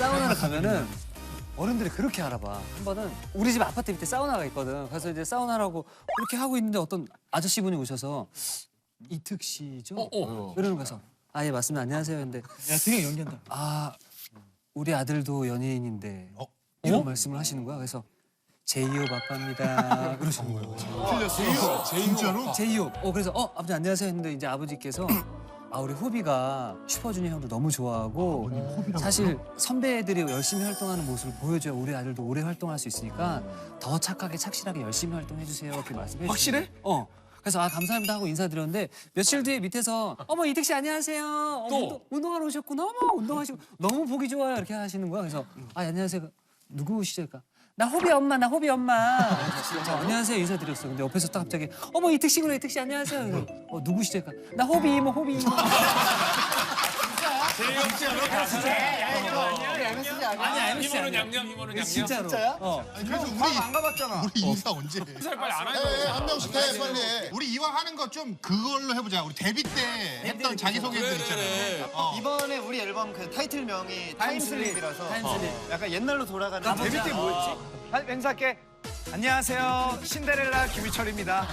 사우나를 가면은 어른들이 그렇게 알아봐. 한 번은 우리 집 아파트 밑에 사우나가 있거든. 그래서 이제 사우나라고 그렇게 하고 있는데 어떤 아저씨 분이 오셔서 이특 씨죠? 이러는 거서 아 예 맞습니다. 안녕하세요. 근데 야 되게 연기한다. 아 우리 아들도 연예인인데 이런 말씀을 하시는 거야. 그래서 제이홉 아빠입니다. 그러시는 거예요. 진짜로? 제이홉. 어 그래서 어 아버지 안녕하세요 했는데 이제 아버지께서 아 우리 호비가 슈퍼주니어 형도 너무 좋아하고 사실 선배들이 열심히 활동하는 모습을 보여줘야 우리 아들도 오래 활동할 수 있으니까 더 착하게 착실하게 열심히 활동해 주세요. 이렇게 말씀해 확실해? 어. 그래서 아 감사합니다 하고 인사드렸는데 며칠 뒤에 밑에서 어머 이택 씨 안녕하세요. 어, 운동, 운동하러 오셨구나. 어머 운동하시고 너무 보기 좋아요 이렇게 하시는 거야. 그래서 아 안녕하세요. 누구시죠? 그러니까 나 호비 엄마 나 호비 엄마. 그래서 안녕하세요 인사드렸어. 근데 옆에서 딱 갑자기 어머 이택 씨구나 이택 씨 안녕하세요. 그래서 어 누구시죠? 그러니까 나 호비 이모 호비 이모. 아니 MSG 이 모는 아니야. 양념, 이모는 양념. 진짜로. 어. 아니, 그래서 우리 안 가봤잖아. 우리 인사 언제 해? 빨리 안 하는 해, 한 명씩 해 빨리 해. 우리 이왕 하는 거 좀 그걸로 해보자. 우리 데뷔 때 했던 자기 소개들 있잖아요. 어. 이번에 우리 앨범 그 타이틀명이 타임슬립이라서 타임슬립. 약간 옛날로 돌아가는 데뷔 때 뭐였지? 한 맹사께 안녕하세요 신데렐라 김희철입니다.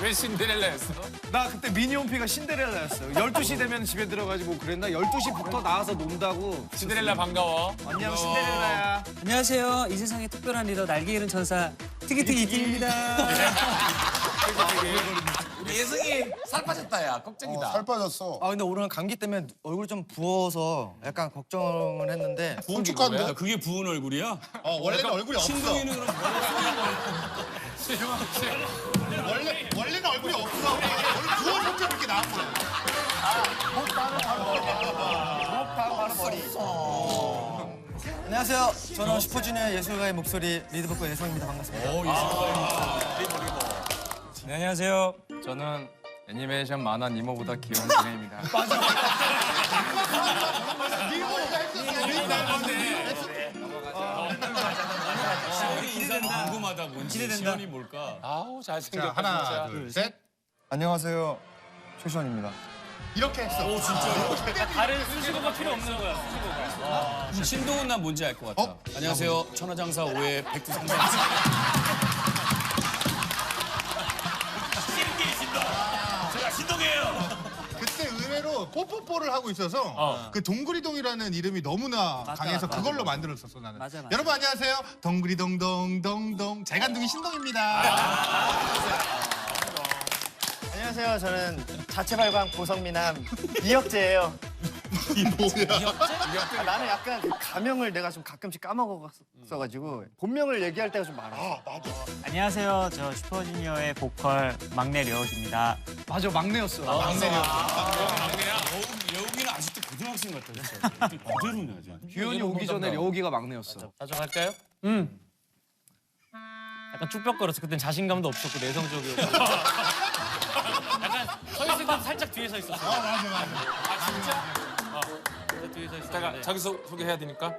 왜 신데렐라였어? 나 그때 미니홈피가 신데렐라였어. 12시 되면 집에 들어가지고 그랬나? 12시부터 나와서 논다고. 신데렐라 반가워. 안녕 신데렐라야. 안녕하세요. 이 세상의 특별한 리더 날개 잃은 천사 티기티기 이기입니다. 우리 예승이 살 빠졌다, 야. 걱정이다. 살 빠졌어. 아 근데 오늘 감기 때문에 얼굴 좀 부어서 약간 걱정을 했는데 부은 축하인데? 그게 부은 얼굴이야? 어, 원래는 얼굴이 없어. 신동이는 그럼 원래, 원래는 얼굴이 없어. 오늘 부은 형태 이렇게 나온 거야. 안녕하세요 저는 슈퍼주니어 예술가의 목소리 리드보컬 예성입니다 반갑습니다 네, 안녕하세요. 저는 애니메이션 만화 니모보다 귀여운 진혜입니다. 궁금하다 뭔지 시연이 뭘까? 아우, 자, 잘생겼다. 하나, 진짜. 둘, 셋. 안녕하세요 최시원입니다 이렇게 했어. 신동은 난 뭔지 알 것 같아. 어? 안녕하세요. 천하장사 5회 백두산장. 뽀뽀뽀를 하고 있어서 그 동그리동이라는 이름이 너무나 맞다, 강해서 맞다. 그걸로 만들었었어 나는. 맞아, 맞아. 여러분 안녕하세요. 동그리동동동동 재간둥이 신동입니다. 안녕하세요 저는 자체 발광 보성미남 이혁재예요 이 뭐야? 아, 나는 약간 그 가명을 내가 좀 가끔씩 까먹었어가지고 본명을 얘기할 때가 좀 많아 안녕하세요. 저 슈퍼주니어의 보컬 막내 려욱입니다. 맞아 막내였어. 막내려. 여우기는 고등학생 같아 진짜. 그대로네 아주. 규현이 오기 전에 려욱이가 막내였어. 가져갈까요? 약간 쭈뼛거렸어. 그땐 자신감도 없었고 내성적이었고. 약간 서 있을 때 살짝 뒤에 서 있었어. 맞아 맞아. 뒤에 서 있었는데. 자기 소, 소개해야 되니까.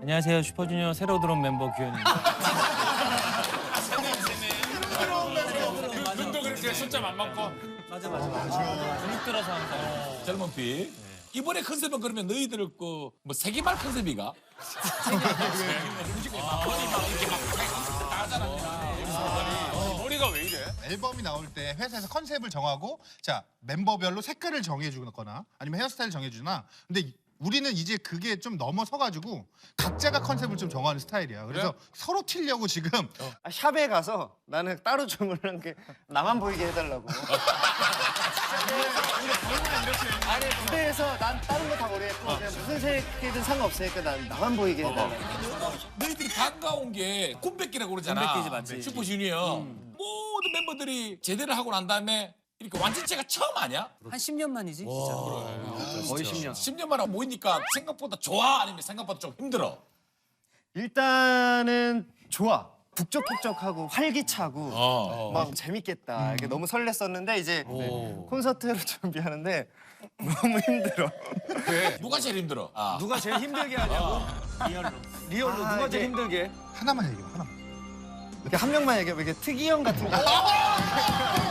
안녕하세요. 슈퍼주니어 새로 들어온 멤버 규현입니다. 눈도 그렇게 숫자만 맞고. 맞아 맞아 맞아. 근육 들어서 항상. 젊은 피. 이번에 컨셉은 그러면 너희들 그뭐 세기말 컨셉이가? 머리가 왜 이래? 앨범이 나올 때 회사에서 컨셉을 정하고 자 멤버별로 색깔을 정해주거나 아니면 헤어스타일 정해주나 근데 이- 우리는 이제 그게 좀 넘어서가지고 각자가 컨셉을 좀 정하는 스타일이야. 그래서 서로 튀려고 지금 아, 샵에 가서 나는 따로 주문한 게 나만 보이게 해달라고. 아니 무대에서 난 다른 거 다 모르겠고 그냥 무슨 색이든 상관없으니까 난 나만 보이게 해달라고. 너희들이 반가운 게 꿈뺏기라고 그러잖아. 꿈뺏기지, 맞지. 슈퍼주니어. 모든 멤버들이 제대를 하고 난 다음에 이렇게 완전체가 처음 아니야? 한 10년 만이지 진짜. 거의 10년. 10년 만에 모이니까 생각보다 좋아? 아니면 생각보다 좀 힘들어? 일단은 좋아. 북적북적하고 활기차고 어. 막 재밌겠다. 이렇게 너무 설렜었는데 이제 콘서트를 준비하는데 너무 힘들어. 누가 제일 힘들어? 아. 누가 제일 힘들게 하냐고? 리얼로. 리얼로 아, 누가 이게- 제일 힘들게? 하나만 얘기해 하나만. 이렇게 한 명만 얘기해. 이게 특이 형 같은 거.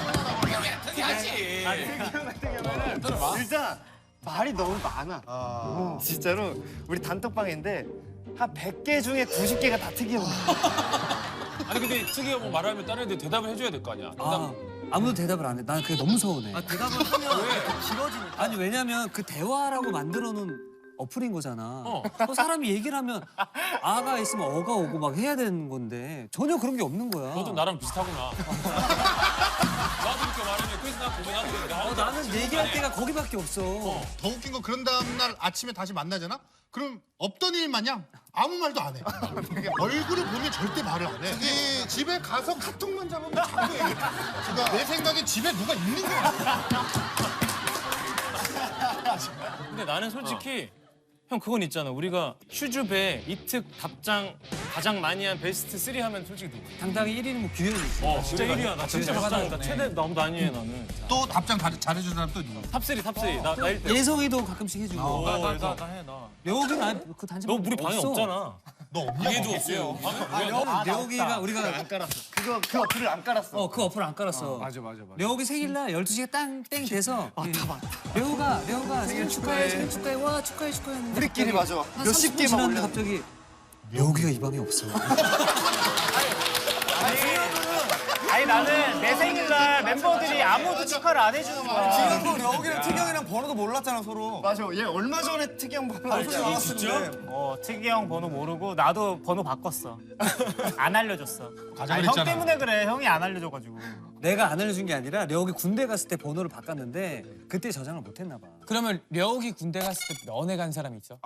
특이하지. 일단 말이 너무 많아. 어, 진짜로 우리 단톡방인데 한 100개 중에 90개가 다 특이형. 아니 근데 특이한 뭐 말하면 다른 애들 대답을 해줘야 될 거 아니야. 아, 아무도 대답을 안 해. 난 그게 너무 서운해. 아, 대답을 하면 길어지니까. 아니 왜냐면 그 대화라고 만들어 놓은 어플인 거잖아. 그 사람이 얘기를 하면 아가 있으면 어가 오고 막 해야 되는 건데 전혀 그런 게 없는 거야. 너도 나랑 비슷하구나. 나도 이렇게 말하면 그래서 나 보면 나도 어, 나는 얘기할 때가 거기밖에 없어. 더 웃긴 건 그런 다음날 아침에 다시 만나잖아? 그럼 없던 일 마냥 아무 말도 안 해. 얼굴을 보면 절대 말을 안 해. 저기 집에 가서 카톡만 잡으면 자꾸 얘기해. 내 생각에 집에 누가 있는 거 같아. 근데 나는 솔직히 형 그건 있잖아. 우리가 슈즈배 이특 답장 가장 많이 한 베스트 3 하면 솔직히 누구? 당당히 1위는 뭐 규현이지. 어, 진짜 1위야. 나 진짜 그래. 답장 나 최대 너무 많이 해 나는. 또 답장 다- 잘해준 사람 또 누구? 탑3 탑3. 나, 나 1등. 예성이도 가끔씩 해주고. 어, 나, 나, 나 해, 나. 려욱이는 아예 그 단체 너 우리 방에. 없잖아. 너 없냐? 얘도 없어요. 아, 려욱이가 우리가 그거 그 어플을 안 깔았어. 어, 그 어플 안 깔았어. 맞아 맞아 맞아. 려욱이 생일날 12시에 땅땡 돼서 려욱아, 려욱아 생일 축하해, 생일 축하해, 와 축하해 축하해 우리끼리 맞아. 한 몇십 30분 개만 올려. 갑자기 려욱이가 이 방에 없어. 아니 나는 내 생일날 멤버들이 아무도 축하를 안 해주는 거야. 지금도 려욱이랑 특이형이랑 번호도 몰랐잖아 서로. 맞아. 얘 얼마 전에 특이형 번호 알았어. 진짜? 어 특이 형 번호 모르고 나도 번호 바꿨어. 안 알려줬어. 아니, 형. 때문에 그래. 형이 안 알려줘가지고. 내가 안 알려준 게 아니라 려욱이 군대 갔을 때 번호를 바꿨는데 그때 저장을 못 했나 봐. 그러면 려욱이 군대 갔을 때 면회 간 사람 있어?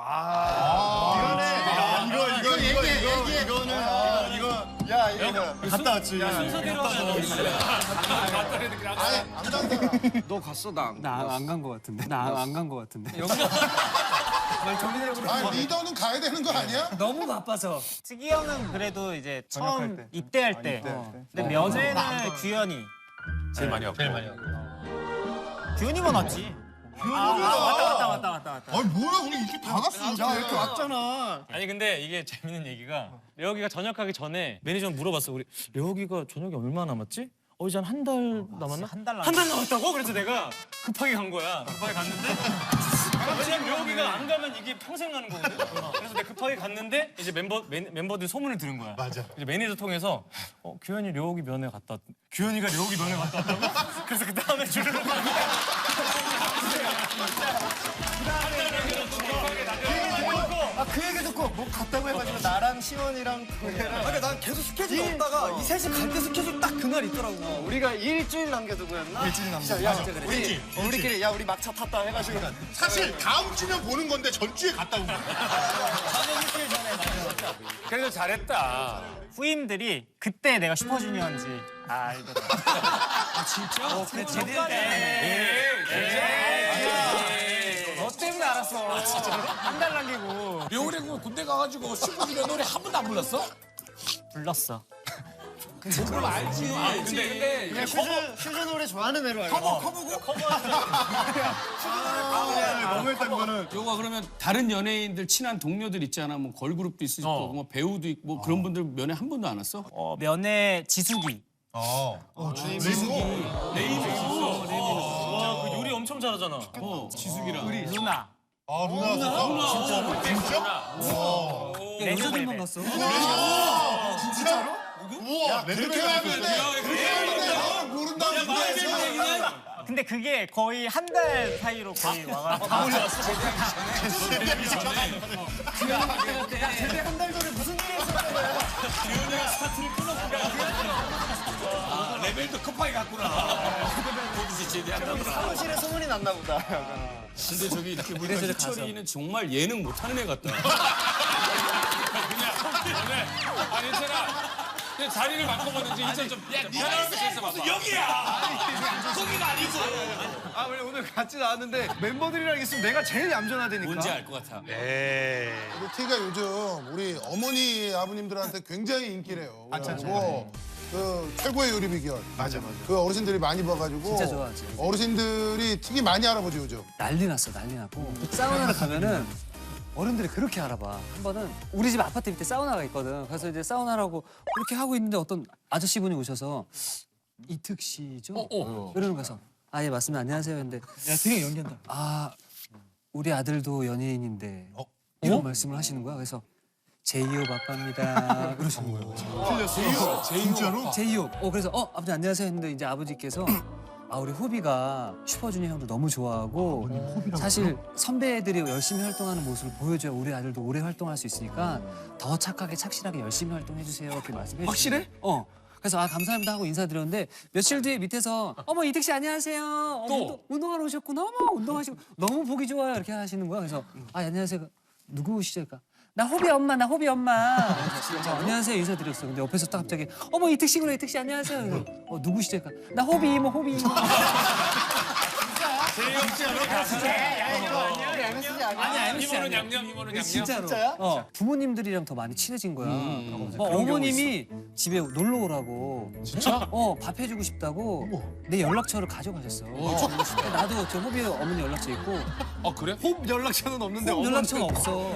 이거 이거 이거 이거 이거는 이거 야 이거 갔다 왔지. 순서대로 하자. 너 갔어 나. 안나안 간 거 같은데. 나 안 간 거 같은데. 아 리더는 가야 되는 거 아니야? 너무 바빠서. 특이 형은 그래도 이제 처음 입대할 때. 근데 면회는 규현이. 제일 많이 하고. 규현이만 왔지. 아, 아, 왔다 왔다 왔다 왔다 왔다. 아니 뭐야 우리 이렇게 다 갔어. 야 이렇게 왔잖아. 아니 근데 이게 재밌는 얘기가 려욱이가 전역하기 전에 매니저 물어봤어. 우리 려욱이가 전역이 얼마 남았지? 어 이제 한 한 달 남았나? 한 달 남았다고? 그래서 내가 급하게 간 거야. 급하게 갔는데 왜냐면 려욱이가 안 가면 이게 평생 가는 거거든. 그래서 내가 급하게 갔는데 이제 멤버 멤, 멤버들이 소문을 들은 거야. 맞아. 이제 매니저 통해서 어 규현이 려욱이 면회 갔다. 왔... 규현이가 려욱이 면회 갔다 왔다고? 그래서 그 다음에 얘기 듣고 뭐 갔다고 해가지고 나랑 시원이랑 그래랑. 그러니까 난 계속 스케줄 없다가 이 셋이 갈 때 스케줄 딱 그날 있더라고. 우리가 일주일 남겨두고였나? 일주일 남겨. 야, 우리 어, 우리끼리 야 우리 막차 탔다 해가지고. 사실 다음 주면 보는 건데 전주에 갔다 온 거야. 그래도 잘했다. 후임들이 그때 내가 슈퍼주니어인지 알더라. 너 때문에 알았어. 한달 남기고 려울이 그 군대 가가지고 슈퍼주니어 노래 한 번도 안 불렀어? 불렀어. 그럼 알지. 알지. 근데 그냥 슈즈 슈즈 노래 좋아하는 애로 알고. 커버 커버고 커버. 너무 했던 거는. 요가 그러면 다른 연예인들 친한 동료들 있잖아. 뭐 걸그룹도 있을 거고 뭐 배우도 있고 뭐 그런 분들 면회 한 번도 안 왔어? 어, 면회 지숙이. 어. 그 요리 엄청 잘하잖아. 어, 지숙이랑. 루나. 아 루나 진짜로? 진짜? 야, 여자들만 갔어. 우와 그렇게 하는데? 그렇게 하는데 모른다고 인데에서 근데 그게 거의 한 달 사이로 거의 와가지고. 다 올라왔어. 아, 레벨도 급하게 갔구나. 거기서 제대한다구나. 사무실에 소문이 났나 보다. 근데 저기 이렇게 보니까 희철이는 정말 예능 못하는 애 같다. 아니 괜찮아. 그냥 자리를 바꿔보든지 이제 좀 편안한 데서 봐봐. 여기야. 거기가 아니고. 아 원래 오늘 같이 나왔는데 멤버들이랑 있으면 내가 제일 얌전하다니까. 뭔지 알 것 같아. 우리 티가 요즘 우리 어머니 아버님들한테 굉장히 인기래요. 그래가지고 그 최고의 요리 비결. 맞아 맞아. 그 어르신들이 많이 봐가지고 진짜 좋아하지. 어르신들이 틱이 많이 알아보죠 요즘. 난리 났어, 난리 났고. 사우나를 가면은 어른들이 그렇게 알아봐. 한 번은 우리 집 아파트 밑에 사우나가 있거든. 그래서 이제 사우나라고 그렇게 하고 있는데 어떤 아저씨분이 오셔서 이특 씨죠? 이러는 거서 아, 예, 맞습니다. 안녕하세요. 근데 야, 되게 연기한다. 아, 우리 아들도 연예인인데 어? 이런 말씀을 하시는 거야. 그래서 제이홉 아빠입니다. 그러시는 거예요. 진짜로? 제이홉. 어 그래서 어 아버지 안녕하세요 했는데 이제 아버지께서 아 우리 호비가 슈퍼주니어 형도 너무 좋아하고 사실 선배들이 열심히 활동하는 모습을 보여줘야 우리 아들도 오래 활동할 수 있으니까 더 착하게 착실하게 열심히 활동해 주세요 이렇게 말씀해 주시고 확실해? 어. 그래서 아 감사합니다 하고 인사드렸는데 며칠 뒤에 밑에서 어머 이택 씨 안녕하세요. 어, 또? 운동, 운동하러 오셨구나. 어머 운동하시고 너무 보기 좋아요 이렇게 하시는 거야. 그래서 아 안녕하세요. 누구시죠? 그러니까 나 호비 엄마 나 호비 엄마. 그래서 안녕하세요 인사드렸어. 근데 옆에서 딱 갑자기 어머 이택 씨구나 이택 씨 안녕하세요. 그래서 어 누구시죠? 그러니까 나 호비 이모 호비 이모. 이 모는 양념, 이모는 양념. 진짜로. 어, 부모님들이랑 더 많이 친해진 거야. 막 어머님이 집에 놀러 오라고. 진짜? 어, 밥 해주고 싶다고 내 연락처를 가져가셨어. 근데 나도 저 호비 어머니 연락처 있고 어 그래? 홈 연락처는 없는데 홈 어머니 연락처가 없어.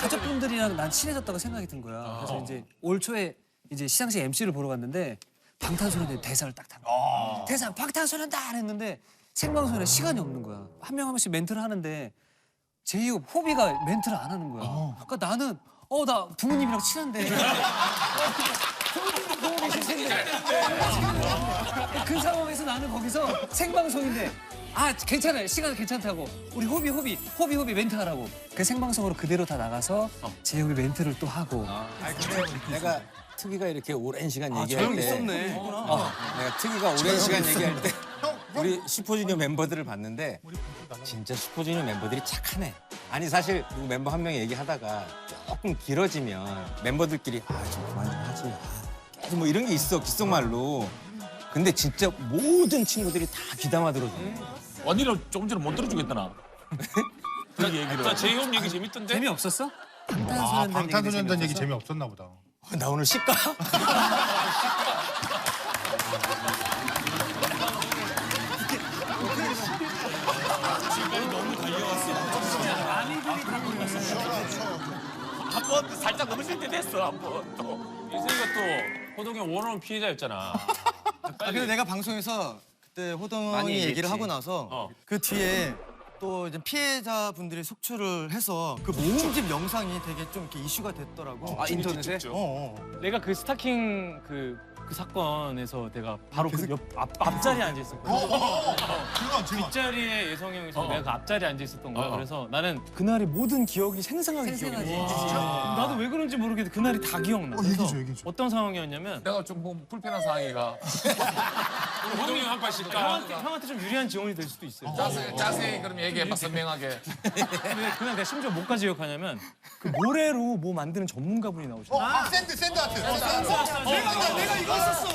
가족분들이랑 난 친해졌다고 생각이 든 거야. 그래서 이제 올 초에 이제 시상식 MC를 보러 갔는데 방탄소년단 대사를 딱 타는 거야. 대사 방탄소년단 했는데 생방송에 시간이 없는 거야. 한 명 한 명씩 멘트를 하는데 제이홉 호비가 멘트를 안 하는 거야. 그러니까 나는 어 나 부모님이랑 친한데. 부모님도 보고 계실 텐데. 그 상황에서 나는 거기서 생방송인데 아 괜찮아요 시간 괜찮다고 우리 호비 호비 호비 호비 멘트 하라고 그 생방송으로 그대로 다 나가서 제이홉이 멘트를 또 하고 내가 특이가 이렇게 오랜 시간 저 얘기할 형때 있었네. 어, 내가 특이가 오랜 시간 얘기할 때 우리 슈퍼주니어 멤버들을 봤는데 진짜 슈퍼주니어 멤버들이 착하네. 아니 사실 누구 멤버 한 명이 얘기하다가 조금 길어지면 멤버들끼리 아 좀 그만 좀 하지. 아, 계속 뭐 이런 게 있어 귓속말로. 근데 진짜 모든 친구들이 다 귀담아 들어줘. 언니를 조금 전에 못 들어주겠다 나. 그 얘기를. 자 제이홉 얘기 재밌던데. 재미없었어? 아, 방탄소년단 방탄소년단 얘기? 재미없었나 보다. 어, 나 오늘 씻까? 한번 살짝 넘어질 때 됐어 한 번 또. 이승이가 또 호동이 원어원 피해자였잖아. 아 근데 내가 방송에서 그때 호동이 얘기했지. 하고 나서 어. 그 뒤에 또 이제 피해자분들이 속출을 해서 그 모음집 영상이 되게 좀 이렇게 이슈가 됐더라고. 아 인터넷에? 어, 어. 내가 그 스타킹 그, 그 사건에서 내가 바로 그 옆 앞, 앞자리에 앉아 있었거든. 증언 증언. 뒷자리에 예성이 형이 어. 내가 그 앞자리에 앉아 있었던 거야. 어, 어. 그래서 나는 그날의 모든 기억이 생생하게 생생하지. 기억이 나. 나도 왜 그런지 모르겠는데 그날이 다 기억나. 어, 얘기해줘, 얘기해줘. 어떤 상황이었냐면 내가 좀 뭐 불편한 상황이가. 우리 호동이 형 한판 씩까 형한테, 형한테 좀 유리한 지원이 될 수도 있어요. 자세히 자세히 그럼 얘기해봐 선명하게. 근데 그날 내가 심지어 뭐까지 기억하냐면 그 모래로 뭐 만드는 전문가분이 나오셨어. 아, 샌드 샌드 아트. 내가 이거 했었어.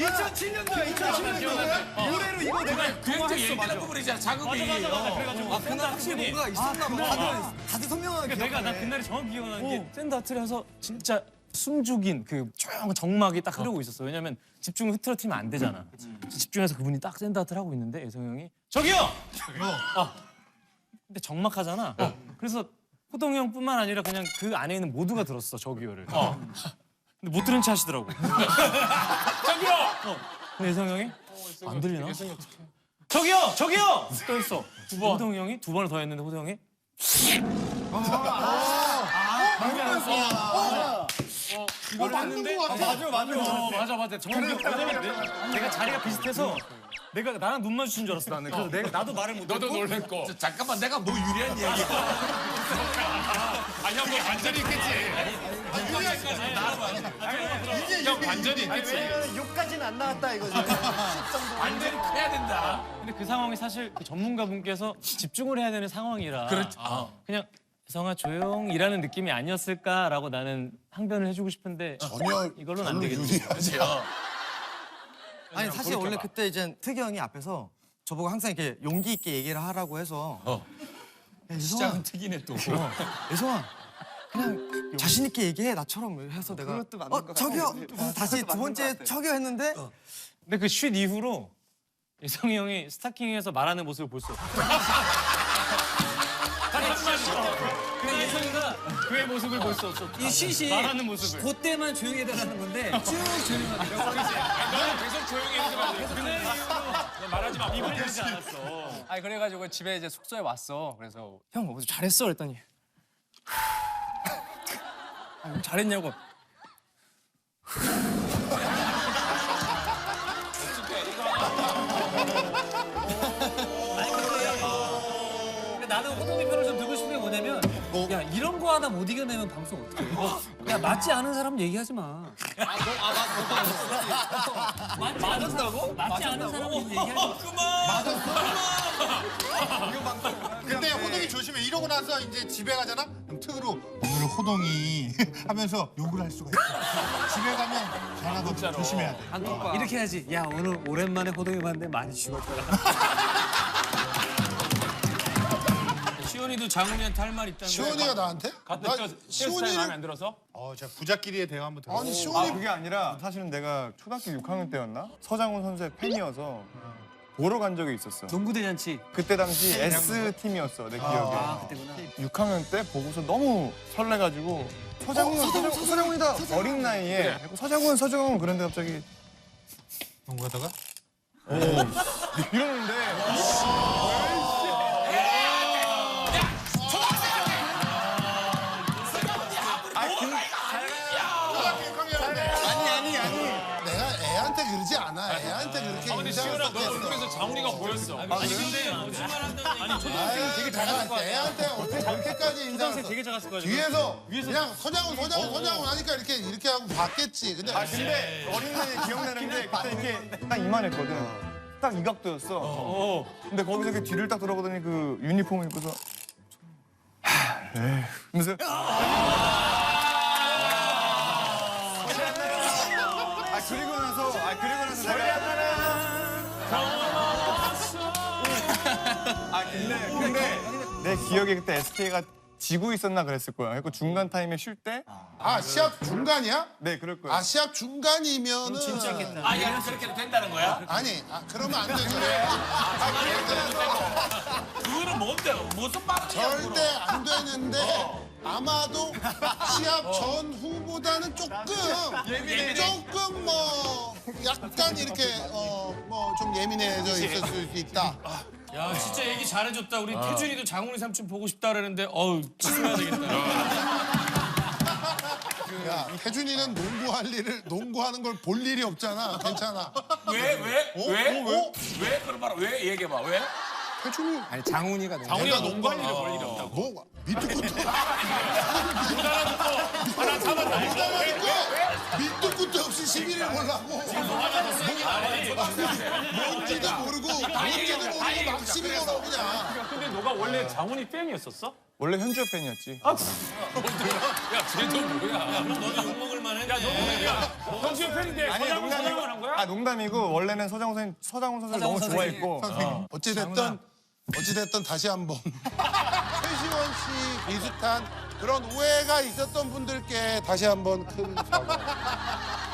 2007년도야 2007년도. 노래로 이거 내가 굉장히 예민한 부분이잖아 자극이. 맞아 맞아 맞아. 그래가지고 아 그날 확실히 뭔가 있었나 봐. 다들 다들 선명하게 그러니까 내가 나. 그날이 정확히 기억나는 게 샌드 아트라서 진짜 숨죽인 그 조용한 정막이 딱 흐르고 있었어. 왜냐면 집중을 흐트러뜨리면 안 되잖아. 그래서 집중해서 그분이 딱 샌드 아트를 하고 있는데 예성 형이 저기요. 아. 근데 정막하잖아. 그래서 호동 형뿐만 아니라 그냥 그 안에 있는 모두가 들었어 저기요를. 근데 못 들은 체 하시더라고. 저기요. 근데 예성 형이? 안 들리나? 저기요, 저기요. 또 했어. 두 번. 호동 형이 두 번을 더 했는데 호동 형이? 이걸 했는데? 맞아 맞아. 어, 맞아 맞아. 정말 왜냐면 내- 내가 자리가 비슷해서 내가 나랑 눈 마주친 줄 알았어 나는. 그래서 내가 나도 말을 못 너도 놀랬고. 저, 잠깐만 내가 뭐 유리한 얘기가. 아니 형뭐 반전이 있겠지. 형 반전이 있겠지. 욕까지는 안 나왔다 이거지. 반전이 커야 된다. 근데 그 상황이 사실 그 전문가분께서 집중을 해야 되는 상황이라 그렇지. 아. 그냥 성아 조용이라는 느낌이 아니었을까라고 나는 항변을 해주고 싶은데 전혀 이걸로는 안 되겠지. 아니 사실 원래 그때 이제 특이 형이 앞에서 저보고 항상 이렇게 용기 있게 얘기를 하라고 해서 어. 시작은 특이네 또. 예성아 그냥 자신 있게 얘기해 나처럼 해서 내가 어 저기요 다시 두 번째 저기요 했는데 근데 그 쉿 이후로 예성이 형이 스타킹에서 말하는 모습을 볼 수 없어. 예성이 호동이가 그의 모습을 볼 수 없어. 이 쉿이 말하는 모습을. 그때만 조용히 해달라는 건데 쭉 조용히 하면 너는 계속 조용히 해줘야 돼. 너 말하지 마. 입을 열지 않았어. 아니 그래가지고 집에 이제 숙소에 왔어. 그래서 형 어제 잘했어 그랬더니 아, 잘했냐고 근데 나는 호동이 편을 좀 뭐냐면 야 이런 거 하나 못 이겨내면 방송 어떻게 해? 야 맞지 않은 사람 얘기하지 마. 맞았다고? 맞지 않은 사람 얘기하지 마. 근데 호동이 조심해. 이러고 나서 이제 집에 가잖아. 그럼 특으로 오늘 호동이 하면서 욕을 할 수가 있어. 집에 가면 전화도 조심해야 돼. 이렇게 해야지. 야 오늘 오랜만에 호동이 봤는데 많이 죽었더라. 시원이도 장훈이한테 할 말 있다는 시원이가 나한테? 갔다 나 헤어스타일 마음에 안 들어서? 어, 자 부자끼리의 대화 한번 들어. 아니 아 시원이 그게 아니라 사실은 내가 초등학교 6학년 때였나 서장훈 선수의 팬이어서 보러 간 적이 있었어. 농구 대잔치. 그때 당시 S 팀이었어 내 기억에. 아 그때구나. 6학년 때 보고서 너무 설레가지고 서장훈 서장훈 서장훈이다 어린 나이에 서장훈 서장훈 그런데 갑자기 농구하다가 이러는데 장훈이가 보였어. 아니 근데 거짓말 한다니. 아니 아유, 되게 작았을 애한테 어떻게 그렇게까지 인상을 써 되게 작았을 거야. 뒤에서 그냥 서장훈 서장훈 서장훈 하니까 이렇게 이렇게 하고 봤겠지 근데 아 근데 어린 나이에 기억나는 게 그때 이렇게 딱 이만했거든. 딱 이 각도였어. 근데 거기서 이렇게 뒤를 딱 돌아보더니 그 유니폼을 입고서 하, 에이. 그래서 아 그리고 나서 아 그리고 나서 내가 아 근데 근데 내 기억에 그때 SK가 지고 있었나 그랬을 거야. 그리고 중간 타임에 쉴 때 아 시합 중간이야? 네, 그럴 거야. 아 시합 중간이면은 아, 야, 그렇게도 된다는 거야? 아니 아, 그러면 안 되지 그거는 뭔데? 무슨 말이야? 절대 안 되는데 아마도 시합 전후보다는 조금 조금 뭐 약간 이렇게 어 뭐 좀 예민해져 있을 수 있다. 야 진짜 얘기 잘해줬다. 우리 태준이도 장훈이 삼촌 보고 싶다 그러는데 어우 찢어야 되겠다. 야 태준이는 농구할 일을 농구하는 걸 볼 일이 없잖아. 괜찮아. 왜? 왜? 어? 왜? 어? 왜? 왜? 그럼 봐라. 왜? 얘기해봐. 왜? 태준이 아니 장훈이가 너무 장훈이가 농구할 일을 볼 일이 없다고. 뭐 밑도 끝도 하나 잡았다. 못하니까 밑도 끝도 없이 시비를 보려고 뭔지도 모르고 뭔지도 모르고 막 시비 걸어 그냥. 근데 너가 원래 장훈이 팬이었었어? 원래 현주엽 팬이었지. 야, 쟤도 뭐야? 너도 욕 먹을 만했네. 현수의 팬인데 아니 서장훈 농담이고 서장훈 한 거야? 아 농담이고 원래는 서장훈 선생 서장훈 선수를 너무 좋아했고 어찌 됐든 어찌 됐든 다시 한번 최시원 씨 비슷한 그런 오해가 있었던 분들께 다시 한번 큰 사과.